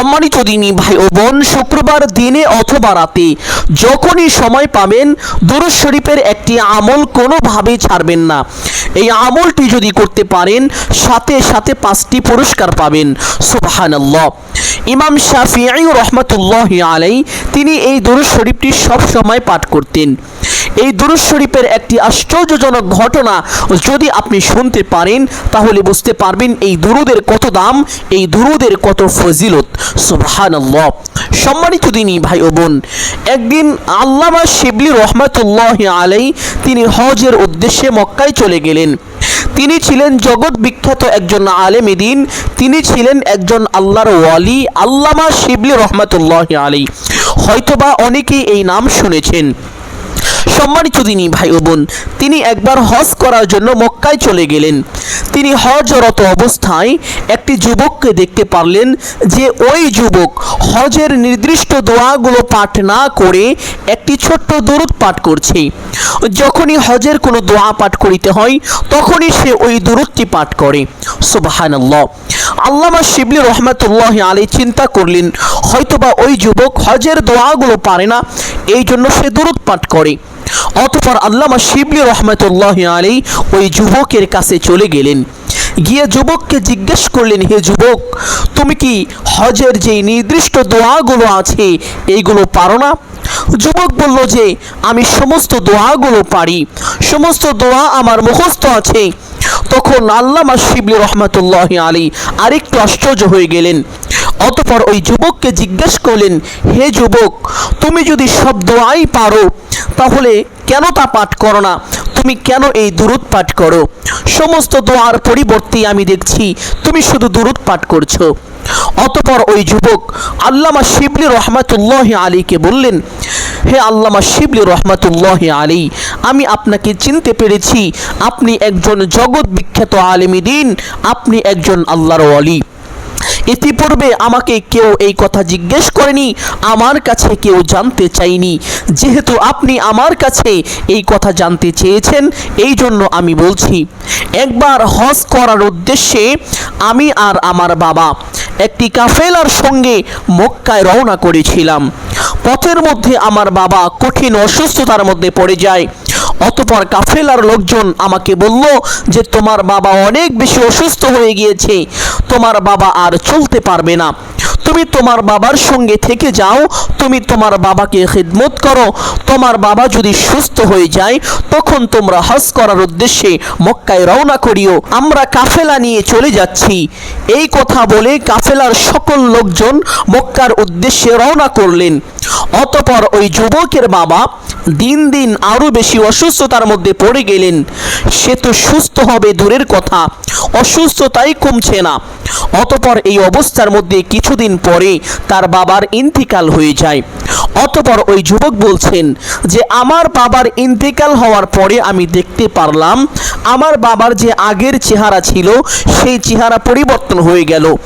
সম্মানিত দিনী ভাই ও বোন, শুক্রবার দিনে অথবা রাতে যখনই সময় পাবেন দুরুজ শরীফের একটি আমল কোনোভাবেই ছাড়বেন না। এই আমলটি যদি করতে পারেন, সাথে সাথে পাঁচটি পুরস্কার পাবেন। সুবহানাল্লাহ। ইমাম শাফিঈ রহমতুল্লাহ আলাই তিনি এই দুরুজ শরীফটি সব সময় পাঠ করতেন। এই দুরুজ শরীফের একটি আশ্চর্যজনক ঘটনা যদি আপনি শুনতে পারেন, তাহলে বুঝতে পারবেন এই দুরুদের কত দাম, এই দুরুদের কত ফজিলত। সুবহানাল্লাহ। সম্মানিত দিনী ভাই ও বোন, একদিন আল্লামা শিবলি রহমতুল্লাহ আলাই তিনি হজের উদ্দেশ্যে মক্কায় চলে গেলেন। তিনি ছিলেন জগৎ বিখ্যাত একজন আলেম দিন, তিনি ছিলেন একজন আল্লাহর ওয়ালি, আল্লামা শিবলি রহমতুল্লাহ আলী হয়তোবা অনেকেই এই নাম শুনেছেন। সম্মানিত দিনী ভাই বোন, তিনি একবার হজ করার জন্য মক্কায় চলে গেলেন। তিনি হজরত অবস্থায় একটি যুবককে দেখতে পারলেন যে ওই যুবক হজের নির্দিষ্ট দোয়াগুলো পাঠ না করে একটি ছোট্ট দরুদ পাঠ করছে। যখনই হজের কোনো দোয়া পাঠ করিতে হয়, তখনই সে ওই দরুদটি পাঠ করে। সুবাহানাল্লাহ। আল্লামা শিবলি রহমতুল্লাহ আলী চিন্তা করলেন, হয়তোবা ওই যুবক হজের দোয়াগুলো পারে না এই জন্য সে দরুদ পাঠ করে। অতপর আল্লামা শিবলি রহমতুল্লাহ আলী ওই যুবকের কাছে চলে গেলেন। গিয়ে যুবককে জিজ্ঞেস করলেন, হে যুবক, তুমি কি হজের যে নির্দিষ্ট দোয়াগুলো আছে এইগুলো পারো না? যুবক বলল যে, আমি সমস্ত দোয়াগুলো পারি। সমস্ত দোয়া আমার মুখস্থ আছে। তখন আল্লামা শিবলি রহমতুল্লাহ আলী আরেকটু আশ্চর্য হয়ে গেলেন। অতপর ওই যুবককে জিজ্ঞেস করলেন, হে যুবক, তুমি যদি সব দোয়াই পারো, তাহলে কেন তা পাঠ করো না? তুমি কেন এই দুরুদ পাঠ করো? সমস্ত দোয়ার পরিবর্তে আমি দেখছি তুমি শুধু দুরুদ পাঠ করছ। অতপর ওই যুবক আল্লামা শিবলি রহমাতুল্লাহ আলীকে বললেন, হে আল্লামা শিবলি রহমাতুল্লাহ আলী আমি আপনাকে চিনতে পেরেছি, আপনি একজন জগৎ বিখ্যাত আলেমী দিন, আপনি একজন আল্লাহর অলি ইতিপূর্বে আমাকে কেউ এই কথা জিজ্ঞেস করেনি, আমার কাছে কেউ জানতে চাইনি। যেহেতু আপনি আমার কাছে এই কথা জানতে চেয়েছেন, এই জন্য আমি বলছি, একবার হজ করার উদ্দেশ্যে আমি আর আমার বাবা একটি কাফেলার সঙ্গে মক্কায় রওনা করেছিলাম। পথের মধ্যে আমার বাবা কঠিন অসুস্থতার মধ্যে পড়ে যায় অতপর কাফেলার লোকজন আমাকে বলল যে তোমার বাবা অনেক বেশি অসুস্থ হয়ে গিয়েছে, তোমার বাবা আর চলতে পারবে না। তুমি তোমার বাবার সঙ্গে থেকে যাও, তুমি তোমার বাবাকে খিদমত করো। তোমার বাবা যদি সুস্থ হয়ে যায়, তখন তোমরা হজ করার উদ্দেশ্যে মক্কায় রওনা করিও। আমরা কাফেলা নিয়ে চলে যাচ্ছি। এই কথা বলে কাফেলার সকল লোকজন মক্কার উদ্দেশ্যে রওনা করলেন। অতপর ওই যুবকের বাবা দিন দিন আরও বেশি অসুস্থতার মধ্যে পড়ে গেলেন। সে তো সুস্থ হবে, দূরের কথা। অসুস্থতাই কমছে না। অতপর এই অবস্থার মধ্যে কিছুদিন পরে তার বাবার ইন্তিকাল হয়ে যায়। অতপর ওই যুবক বলছেন যে, আমার বাবার ইন্তেকাল হওয়ার পরে আমি দেখতে পারলাম, আমার বাবার যে আগের চেহারা ছিল, সেই চেহারা পরিবর্তন হয়ে গেল।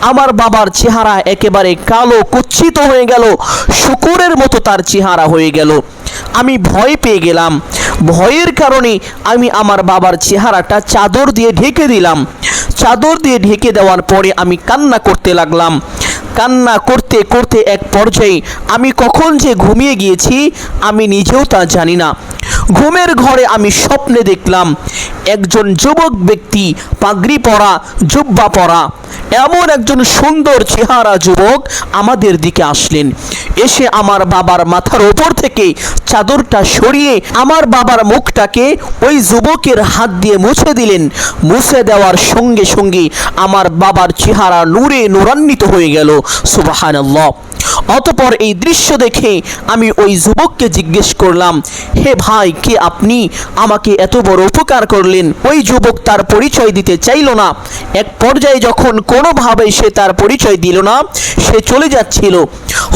আমার বাবার চেহারা একেবারে কালো, কুচ্ছিত হয়ে গেল। শুকুরের মতো তার চেহারা হয়ে গেল। আমি ভয় পেয়ে গেলাম। ভয়ের কারণে আমি আমার বাবার চেহারাটা চাদর দিয়ে ঢেকে দিলাম। চাদর দিয়ে ঢেকে দেওয়ার পরে আমি কান্না করতে লাগলাম। কান্না করতে করতে এক পর্যায়ে আমি কখন যে ঘুমিয়ে গিয়েছি আমি নিজেও তা জানি না। ঘুমের ঘরে আমি স্বপ্নে দেখলাম একজন যুবক ব্যক্তি পাগড়ি পরা, জুব্বা পরা। এমন একজন সুন্দর চেহারা যুবক আমাদের দিকে আসলেন। এসে আমার বাবার মাথার ওপর থেকে চাদরটা সরিয়ে আমার বাবার মুখটাকে ওই যুবকের হাত দিয়ে মুছে দিলেন। মুছে দেওয়ার সঙ্গে সঙ্গে আমার বাবার চেহারা নূরে নূরান্বিত হয়ে গেল। সুবাহানাল্লাহ। অতপর এই দৃশ্য দেখে আমি ওই যুবককে জিজ্ঞেস করলাম, হে ভাই, কে আপনি? আমাকে এত বড় উপকার করলেন। ওই যুবক তার পরিচয় দিতে চাইল না। এক পর্যায়ে যখন কোনোভাবে সে তার পরিচয় দিল না, সে চলে যাচ্ছিল।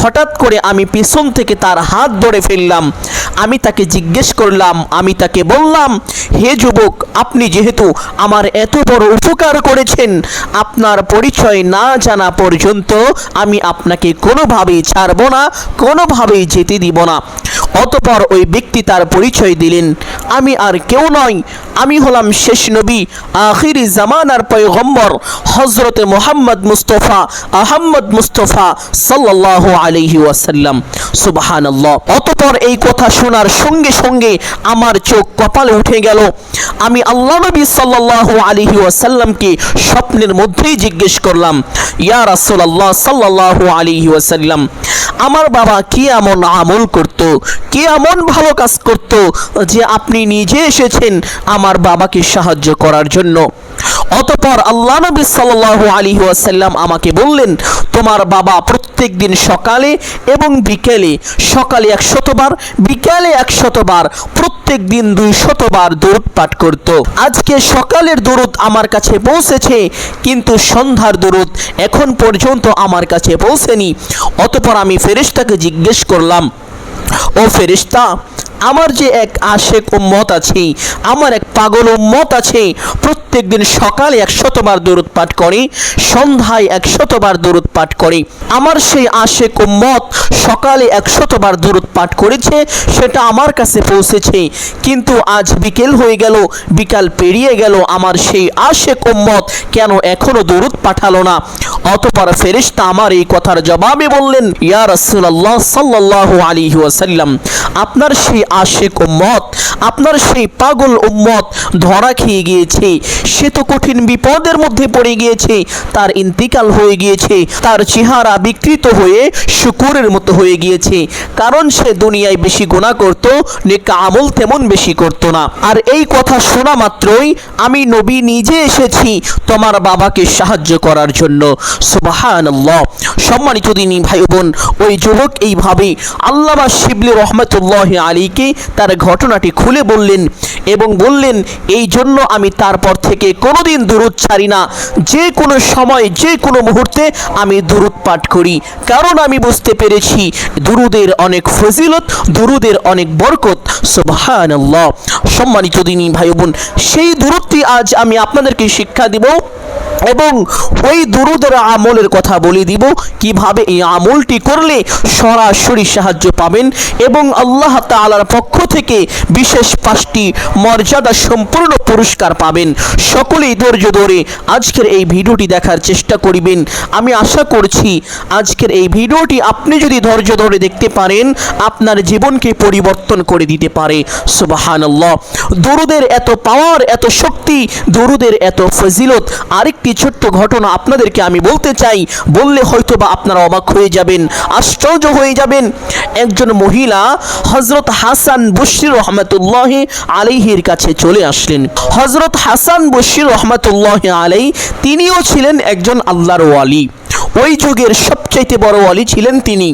হঠাৎ করে আমি পেছন থেকে তার হাত ধরে ফেললাম। আমি তাকে জিজ্ঞেস করলাম, আমি তাকে বললাম, হে যুবক, আপনি যেহেতু আমার এত বড় উপকার করেছেন, আপনার পরিচয় না জানা পর্যন্ত আমি আপনাকে কোনোভাবেই ছাড়বো না কোনোভাবেই যেতে দিব না। অতপর ওই ব্যক্তি তার পরিচয় দিলেন, আমি আর কেউ নয় আমি হলাম শেষ নবী, আখিরি জামানার পয়গম্বর হজরতে মোহাম্মদ মুস্তফা, আহম্মদ মুস্তফা সাল্লাহ আলহি ওয়াসাল্লাম। সুবাহানাল্লাহ। অতপর এই কথা শোনার সঙ্গে সঙ্গে আমার চোখ কপালে উঠে গেল, আমি আল্লাহ নবী সাল্লাহ আলহি ওয়াসাল্লামকে স্বপ্নের মধ্যেই জিজ্ঞেস করলাম, ইয়া রাসূলুল্লাহ সাল্লাল্লাহু আলাইহি ওয়াসাল্লাম, আমার বাবা কি এমন আমল করত কি এমন ভালো কাজ করত যে আপনি নিজে এসেছেন আমার বাবাকে সাহায্য করার জন্য? অতপর আল্লাহ নবী সাল্লাল্লাহু আলী ওয়াসাল্লাম আমাকে বললেন, তোমার বাবা প্রত্যেক দিন সকালে এবং বিকেলে, সকালে একশতবার বিকেলে একশতবার প্রত্যেক দিন দুই শতবার দরুদ পাঠ করত। আজকে সকালের দরুদ আমার কাছে পৌঁছেছে, কিন্তু সন্ধ্যার দরুদ এখন পর্যন্ত আমার কাছে পৌঁছেনি। অতপর আমি ফেরেশতাকে জিজ্ঞেস করলাম ও ফেরেশতা আমার যে এক আশেক উম্মত আছে, আমার এক পাগল উম্মত আছে প্রত্যেক দিন সকালে একশতবার দরুদ পাঠ করে, সন্ধ্যায় একশতবার দরুদ পাঠ করে। আমার সেই আশেক উম্মত সকালে একশতবার দরুদ পাঠ করেছে, সেটা আমার কাছে পৌঁছেছে। কিন্তু আজ বিকেল হয়ে গেল, বিকাল পেরিয়ে গেল, আমার সেই আশেক উম্মত কেন এখনও দরুদ পাঠালো না? অতপর ফেরেশতা আমার এই কথার জবাবে বললেন, ইয়া রাসূলুল্লাহ সাল্লাল্লাহু আলাইহি ওয়াসাল্লাম, আপনার সেই আশেক উম্মত। আপনার সেই পাগল উম্মত ধরা খেয়ে গিয়েছে। সে তো কঠিন বিপদের মধ্যে পড়ে গিয়েছে। তার ইন্তিকাল হয়ে গিয়েছে। তার চেহারা বিকৃত হয়ে শুকুরের মতো হয়ে গিয়েছে। কারণ সে দুনিয়ায় বেশি গুণা করত, নেকা আমল তেমন বেশি করত না। আর এই কথা শোনা মাত্রই আমি নবী নিজে এসেছি। তোমার বাবাকে সাহায্য করার জন্য। সুবহানাল্লাহ। সম্মানিত দিনী ভাই বোন ওই যুবক এইভাবে আল্লামা শিবলি রহমতুল্লাহ আলীকে তার ঘটনাটি খুলে বললেন এবং বললেন, এই জন্য আমি তারপর থেকে কোনোদিন দূরত ছাড়ি না। যে কোনো সময়, যে কোনো মুহূর্তে আমি দুরুদ পাঠ করি। কারণ আমি বুঝতে পেরেছি দুরুদের অনেক ফজিলত, দুরুদের অনেক বরকত। সুবহানাল্লাহ। সম্মানিত দিনী ভাই বোন সেই দূরত্বটি আজ আমি আপনাদেরকে শিক্ষা দিব know এবং ওই দুরুদের আমলের কথা বলে দিব। কীভাবে এই আমলটি করলে সরাসরি সাহায্য পাবেন এবং আল্লাহ তাআলার পক্ষ থেকে বিশেষ পাঁচটি মর্যাদা সম্পূর্ণ পুরস্কার পাবেন। সকলেই ধৈর্য ধরে আজকের এই ভিডিওটি দেখার চেষ্টা করিবেন। আমি আশা করছি আজকের এই ভিডিওটি আপনি যদি ধৈর্য ধরে দেখতে পারেন, আপনার জীবনকে পরিবর্তন করে দিতে পারে। সুবাহানাল্লাহ। দরুদের এত পাওয়ার এত শক্তি, দরুদের এত ফজিলত, আরেকটি ছোট্ট ঘটনা আপনাদেরকে আমি বলতে চাই। বললে হয়তো বা আপনারা অবাক হয়ে যাবেন, আশ্চর্য হয়ে যাবেন। একজন মহিলা হজরত হাসান বশির রহমতুল্লাহ আলাইহির কাছে চলে আসলেন। হজরত হাসান বশির রহমতুল্লাহ আলাই, তিনিও ছিলেন একজন আল্লাহর ওয়ালি। ওই যুগের সবচাইতে বড় ওয়ালি ছিলেন তিনি।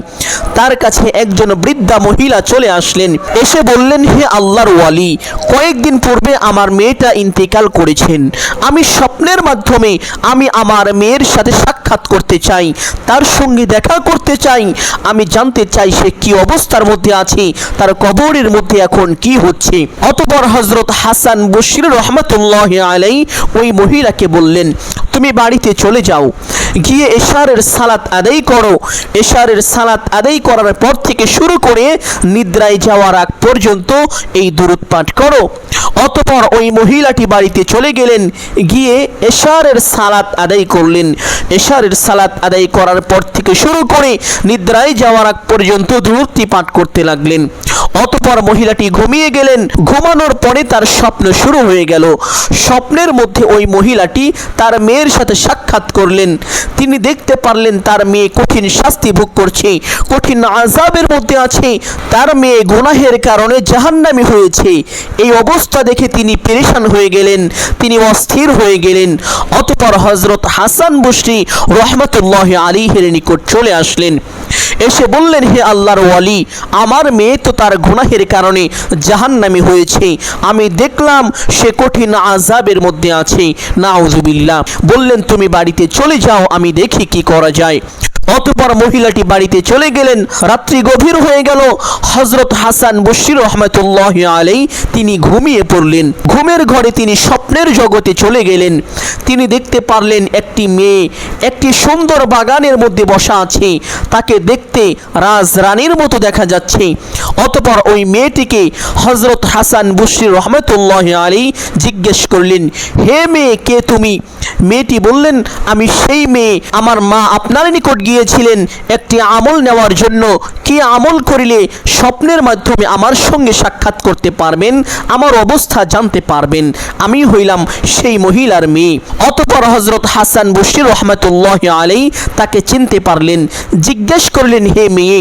তার কাছে একজন বৃদ্ধা মহিলা চলে আসলেন। এসে বললেন, হে আল্লাহর ওয়ালি, কয়েকদিন পূর্বে আমার মেয়েটা ইন্তেকাল করেছেন। আমি স্বপ্নের মাধ্যমে আমি আমার মেয়ের সাথে সাক্ষাৎ করতে চাই, তার সঙ্গে দেখা করতে চাই। আমি জানতে চাই সে কি অবস্থার মধ্যে আছে, তার কবরের মধ্যে এখন কি হচ্ছে? অতপর হজরত হাসান বশির রহমতুল্লাহ আলাই ওই মহিলাকে বললেন, তুমি বাড়িতে চলে যাও। গিয়ে এশারের সালাত আদায় করো। এশারের সালাত আদায় করার পর থেকে শুরু করে নিদ্রায় যাওয়ার আগ পর্যন্ত এই দূরত পাঠ করো। অতপর ওই মহিলাটি বাড়িতে চলে গেলেন, গিয়ে এশারের সালাত আদায় করলেন। এশারের সালাত আদায় করার পর থেকে শুরু করে নিদ্রায় যাওয়ার আগ পর্যন্ত দূরত্বি পাঠ করতে লাগলেন। অতপর মহিলাটি ঘুমিয়ে গেলেন। ঘুমানোর পরে তার স্বপ্ন শুরু হয়ে গেল। স্বপ্নের মধ্যে ওই মহিলাটি তার মেয়ের সাথে সাক্ষাৎ করলেন। তিনি দেখতে পারলেন তার মেয়ে কঠিন শাস্তি ভোগ করছে, কঠিন আজাবের মধ্যে আছে, তার মেয়ে গুনাহের কারণে জাহান্নামি হয়েছে। এই অবস্থা দেখে তিনি পেরেশান হয়ে গেলেন, তিনি অস্থির হয়ে গেলেন। অতপর হজরত হাসান বসরি রহমতুল্লাহ আলীহের নিকট চলে আসলেন। এসে বললেন, হে আল্লাহর ওয়ালি, আমার মেয়ে তো তার গুনাহের কারণে জাহান্নামি হয়েছে। আমি দেখলাম সে কঠিন আজাবের মধ্যে আছে। নাউজুবিল্লাহ। বললেন, তুমি বাড়িতে চলে যাও, আমি দেখি কি করা যায়। অতপর মহিলাটি বাড়িতে চলে গেলেন। রাত্রি গভীর হয়ে গেল। হজরত হাসান বশির রহমতুল্লাহ আলাই তিনি ঘুমিয়ে পড়লেন। ঘুমের ঘরে তিনি স্বপ্নের জগতে চলে গেলেন। তিনি দেখতে পারলেন একটি মেয়ে একটি সুন্দর বাগানের মধ্যে বসা আছে। তাকে দেখতে রাজ রানীর মতো দেখা যাচ্ছে। অতপর ওই মেয়েটিকে হজরত হাসান বশির রহমতুল্লাহ আলী জিজ্ঞেস করলেন, হে মেয়ে, কে তুমি? মেয়েটি বললেন, আমি সেই মেয়ে। আমার মা আপনার নিকট গিয়েছিলেন একটি আমল নেওয়ার জন্য। কি আমল করিলে স্বপ্নের মাধ্যমে আমার সঙ্গে সাক্ষাৎ করতে পারবেন, আমার অবস্থা জানতে পারবেন। আমি হইলাম সেই মহিলার মেয়ে। অতপর হজরত হাসান বশির রহমতুল্লাহ আলাই তাকে চিনতে পারলেন, জিজ্ঞেস করলেন, হে মেয়ে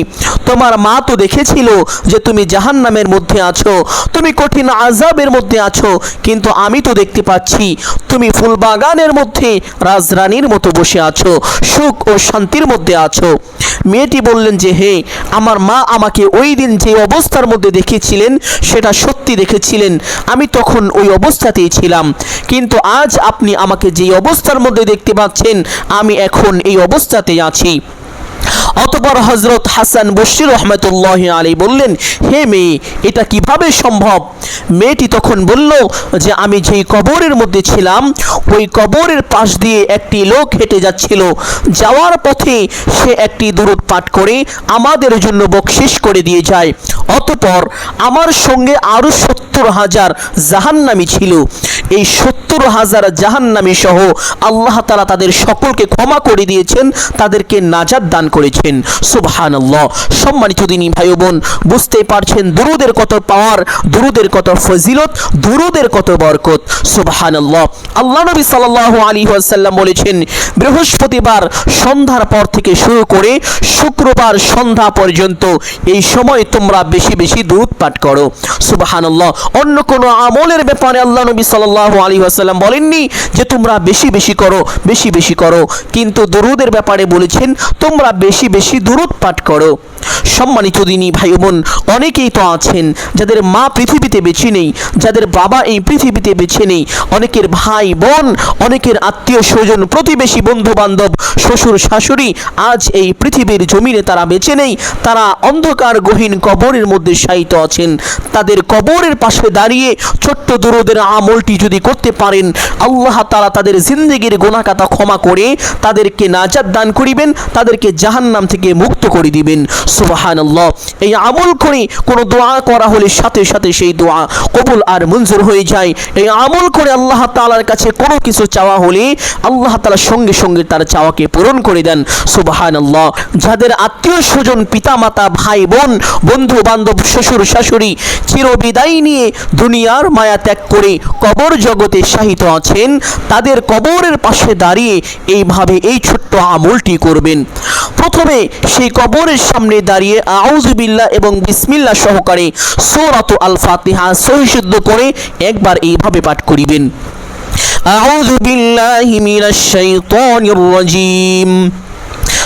তোমার মা তো দেখেছিল যে তুমি জাহান্নামের মধ্যে আছো, তুমি কঠিন আজাবের মধ্যে আছো, কিন্তু আমি তো দেখতে পাচ্ছি তুমি ফুলবাগানের মধ্যে রাজরানীর মতো বসে আছো, সুখ ও শান্তির মধ্যে আছো। মেয়েটি বললেন যে, হে, আমার মা আমাকে ওই দিন যে অবস্থার মধ্যে দেখেছিলেন, সেটা সত্যি দেখেছিলেন। আমি তখন ওই অবস্থাতেই ছিলাম। কিন্তু আজ আপনি আমাকে যে অবস্থার মধ্যে দেখতে পাচ্ছেন, আমি এখন এই অবস্থাতেই আছি। অতপর হজরত হাসান বশির রহমতুল্লাহ আলী বললেন, হে মেয়ে, এটা কীভাবে সম্ভব? মেয়েটি তখন বলল যে, আমি যেই কবরের মধ্যে ছিলাম, ওই কবরের পাশ দিয়ে একটি লোক হেঁটে যাচ্ছিল। যাওয়ার পথে সে একটি দূরত পাঠ করে আমাদের জন্য বকশিস করে দিয়ে যায়। অতপর আমার সঙ্গে আরও সত্তর হাজার জাহান্নামি ছিল। এই সত্তর হাজার জাহান্নামি সহ আল্লাহ তালা তাদের সকলকে ক্ষমা করে দিয়েছেন, তাদেরকে নাজাদ দান করেছেন। সুবহান আল্লাহ সম্মানিত দিনী ভাই বোন বুঝতেই পারছেন দুরুদের কত পাওয়ার, দুরুদের কত ফজিলত, দুরুদের কত বরকত। সুবহান আল্লাহ আল্লাহ নবী সাল্লাহ আলী আসাল্লাম বলেছেন, বৃহস্পতিবার সন্ধ্যার পর থেকে শুরু করে শুক্রবার সন্ধ্যা পর্যন্ত এই সময় তোমরা বেশি বেশি দুধ পাঠ করো। সুবহান আল্লাহ অন্য কোনো আমলের ব্যাপারে আল্লাহ নবী সাল্লাহ আলী আসাল্লাম বলেননি যে তোমরা বেশি বেশি করো, বেশি বেশি করো। কিন্তু দরুদের ব্যাপারে বলেছেন, তোমরা বেশি বেশি দূরত পাঠ করো। সম্মানিত দিনী ভাই বোন অনেকেই তো আছেন যাদের মা পৃথিবীতে বেছে নেই, যাদের বাবা এই পৃথিবীতে বেছে নেই। অনেকের ভাই বোন, অনেকের আত্মীয় স্বজন, প্রতিবেশী বন্ধু বান্ধব শ্বশুর শাশুড়ি আজ এই পৃথিবীর জমিনে তারা বেছে নেই, তারা অন্ধকার গহীন কবরের মধ্যে শায়িত আছেন। তাদের কবরের পাশে দাঁড়িয়ে ছোট্ট দুরুদের আমলটি যদি করতে পারেন, আল্লাহ তারা তাদের জিন্দগির গোনাকাতা ক্ষমা করে তাদেরকে নাজাদ দান করিবেন, তাদেরকে জাহান্নাম থেকে মুক্ত করে দিবেন। সুবাহান এই আমল করে কোনো দোয়া করা হলে সাথে সাথে সেই দোয়া কবুল আর মঞ্জুর হয়ে যায়। এই আমল করে আল্লাহ তালার কাছে কোনো কিছু চাওয়া হলে আল্লাহ তালা সঙ্গে সঙ্গে তার চাওয়াকে পূরণ করে দেন। সুবাহান যাদের আত্মীয় স্বজন, পিতামাতা, ভাই, বোন বন্ধু বান্ধব শ্বশুর, শাশুড়ি চিরবিদায় নিয়ে দুনিয়ার মায়া ত্যাগ করে কবর জগতে শাহিত আছেন, তাদের কবরের পাশে দাঁড়িয়ে এইভাবে এই ছোট্ট আমলটি করবেন। প্রথমে সেই কবরের সামনে দাঁড়িয়ে আউজবিল্লা এবং বিসমিল্লা সহকারে সোরাত আল ফাতিহা সহিশুদ্ধ করে একবার এইভাবে পাঠ করিবেন। আউযু বিল্লাহি মিনাশ শাইতানির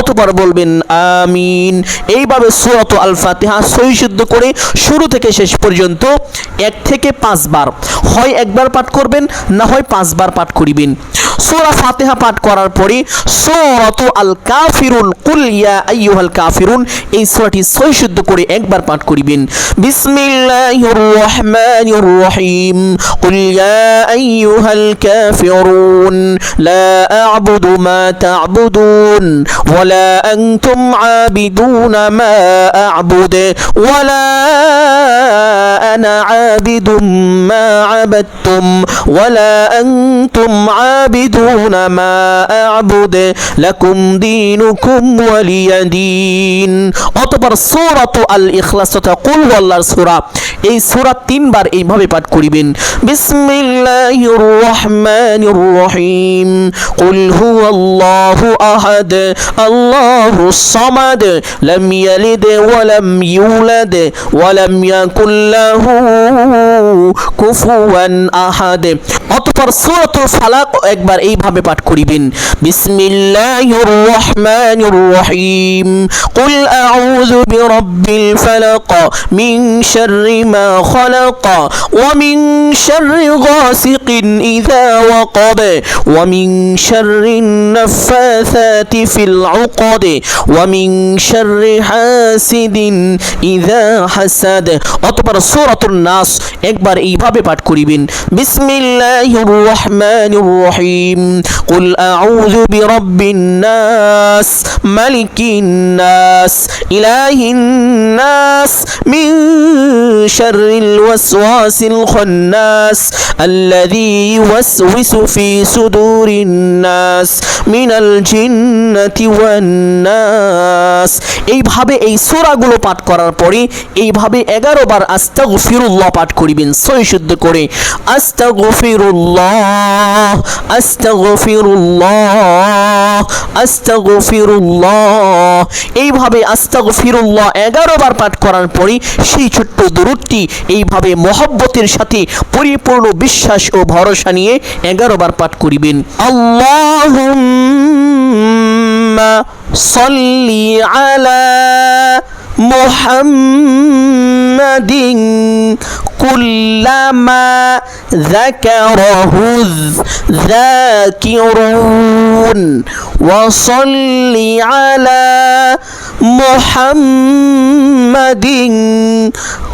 অতবার বলবেন আমিন? এইভাবে সুরত আল ফাতিহা সহি শুদ্ধ করে শুরু থেকে শেষ পর্যন্ত এক থেকে পাঁচবার। হয় একবার পাঠ করবেন, না হয় পাঁচবার পাঠ করিবেন। সূরা ফাতিহা পাঠ করার পরে সূরাতু আল কাফিরুন কুল ইয়া আইয়ুহাল কাফিরুন, এই সূরাটি সহি শুদ্ধ করে একবার পাঠ করিবেন। বিসমিল্লাহির রহমানির রহিম কুল ইয়া আইয়ুহাল কাফিরুন, লা আ'বুদু মা তা'বুদুন ওয়ালা আনতুম আবিদুনা মা আ'বুদু ওয়ালা আনা আবিদুম মা আবাদতুম ওয়ালা আনতুম আবিদুন মা আ'বুদু লাকুম দীনুকুম ওয়ালিয়া দীন অতঃপর সূরাতু আল ইখলাস তথা কুল ওয়াল্লাহর সূরা এই সূরা তিনবার এইভাবে পাঠ করিবেন বিসমিল্লাহির রহমানির রহিম قل هو الله أحد الله الصمد لم يلد ولم يولد ولم يكن له كفوا أحد অতঃপর সূরাতুল ফালাক একবার এইভাবে পাঠ করিবেন বিসমিল্লাহির রহমানির রহিম قل أعوذ برب الفلق من شر ما خلق ومن شر غاسق إذا وقب ومن شر النفاثات في العقد ومن شر حاسد إذا حسد অতঃপর সূরাতুন নাস একবার এইভাবে পাঠ করিবেন বিসমিল্লাহির রহমানির রহিম قل أعوذ برب الناس ملك الناس إله الناس من شر الوسواس الخناس الذي يوسوس في صدور الناس من الجنة والناس এইভাবে এই সোরাগুলো পাঠ করার পরে এইভাবে এগারো বার আস্তাগফিরুল্লাহ পাঠ করিবেন সই শুদ্ধ করে। আস্তাগফিরুল্লাহ আস্তাগফিরুল্লাহ আস্তাগফিরুল্লাহ। এইভাবে আস্তাগফিরুল্লাহ এগারো বার পাঠ করার পরে সেই ছোট্ট দূরত্বটি এইভাবে মহব্বতের সাথে পরিপূর্ণ বিশ্বাস ও ভরসা নিয়ে এগারো বার পাঠ করিবেন। اللهم صل على محمد كلما ذكره الذاكرون. وصل على محمد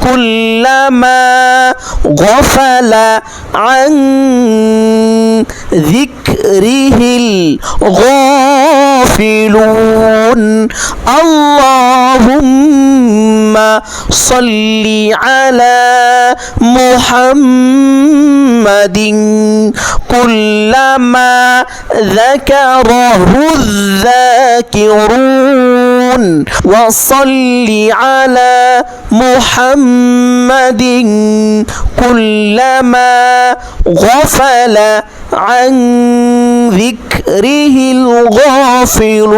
كلما غفل عن ذكر ذكره الغافلون. اللهم صل على محمد كلما ذكره الذاكرون. وصل على محمد كلما غفل عن ذكره الغافلون.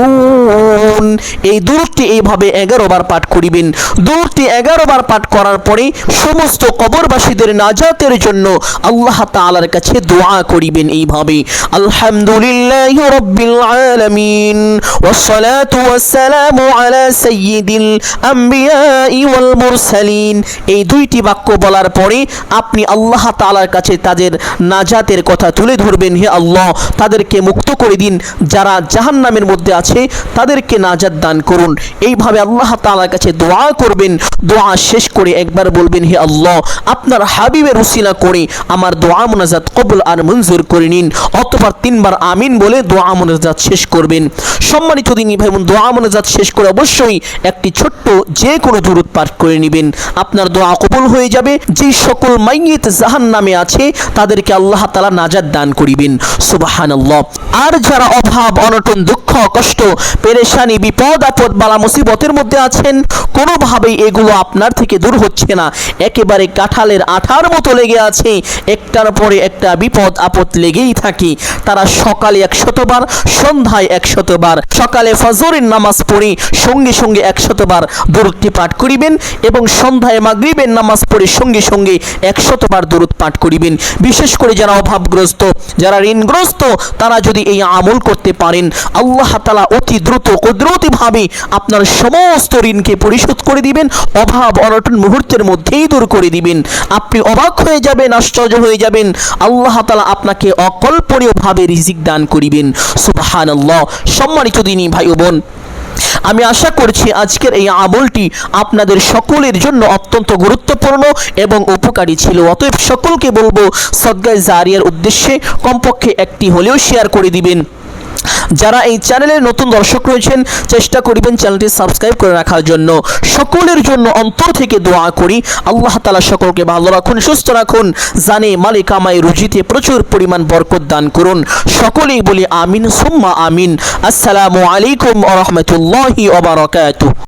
এই দূরটি এইভাবে এগারো বার পাঠ করিবেন দূরটি এগারো বার পাঠ করার পরে সমস্ত কবরবাসীদের নাজাতের জন্য আল্লাহ তাআলার কাছে দোয়া করিবেন এইভাবে আলহামদুলিল্লাহ রব্বিল আলামিন والصلاة والسلام على سيد الأنبياء والمرسلين এই দুইটি বাক্য বলার পরে আপনি আল্লাহ তাআলার কাছে তাদের নাজাতের কথা তুলে ধরবেন হে আল্লাহ তাদেরকে মুক্ত করে দিন যারা জাহান্নামের মধ্যে আছে তাদেরকে নাজাত দান করুন এইভাবে আল্লাহ তাআলার কাছে দোয়া করবেন, দোয়া শেষ করে একবার বলবেন, হে আল্লাহ, আপনার হাবিবের উসিলা করে আমার দোয়া মোনাজাত কবুল আর মঞ্জুর করে নিন অতঃপর তিনবার আমিন বলে দোয়া মোনাজাত শেষ করবেন। সম্মানিত দিনী ভাই বোন, দোয়া মোনাজাত শেষ করে অবশ্যই একটি ছোট্ট যে কোনো দূরত পাঠ করে নেবেন। আপনার দোয়া কবুল হয়ে যাবে যে সকল মাইয়িত জাহান নামে আছে, তাদেরকে আল্লাহ তালা নাজাদ দান করিবেন। সুবাহান আর যারা অভাব, অনটন, দুঃখ, কষ্ট, পেরেশানি, বিপদ, আপদ, বালা মুসিবতের মধ্যে আছেন, কোনোভাবেই এগুলো আপনার থেকে দূর হচ্ছে না। একেবারে কাঁঠালের আঠার মতো লেগে আছে। একটার পরে একটা বিপদ, আপদ লেগেই থাকে। তারা সকালে একশতবার, সন্ধ্যায় একশতবার, সকালে ফজরের নামাজ পড়ে সঙ্গে সঙ্গে একশতবার দূরত্বে পাঠ করিবেন এবং সন্ধ্যায় মাগরিবের নামাজ পড়ে সঙ্গে সঙ্গে একশতবার দূরত পাঠ করিবেন। বিশেষ করে যারা অভাবগ্রস্ত, যারা ঋণগ্রস্ত, তারা যদি এই আমল করতে পারেন, আল্লাহ তালা অতি দ্রুত, কুদরতিভাবে আপনার সমস্ত ঋণকে পরিশোধ করে দিবেন, অভাব অনটন মুহূর্তের মধ্যেই দূর করে দিবেন। আপনি অবাক হয়ে যাবেন, আশ্চর্য হয়ে যাবেন। আল্লাহ তালা আপনাকে অকল্পনীয়ভাবে রিজিক দান করিবেন। সুবাহান আল্লাহ সম্মানিত দিনই ভাই বোন, আমি আশা করছি আজকের এই আমলটি আপনাদের সকলের জন্য অত্যন্ত গুরুত্বপূর্ণ এবং উপকারী ছিল। অতএব সকলকে বলব, সদ্গায় জারিয়ার উদ্দেশ্যে কমপক্ষে একটি হলেও শেয়ার করে দিবেন। যারা এই চ্যানেলের নতুন দর্শক রয়েছেন, চেষ্টা করিবেন চ্যানেলটি সাবস্ক্রাইব করে রাখার জন্য। সকলের জন্য অন্তর থেকে দোয়া করি। আল্লাহ তালা সকলকে ভালো রাখুন, সুস্থ রাখুন। জানে মালিক আমায় রুজিতে প্রচুর পরিমাণ বরকত দান করুন। সকলেই বলি আমিন, সুম্মা আমিন। আসসালামু আলাইকুম আ রহমতুল্লাহি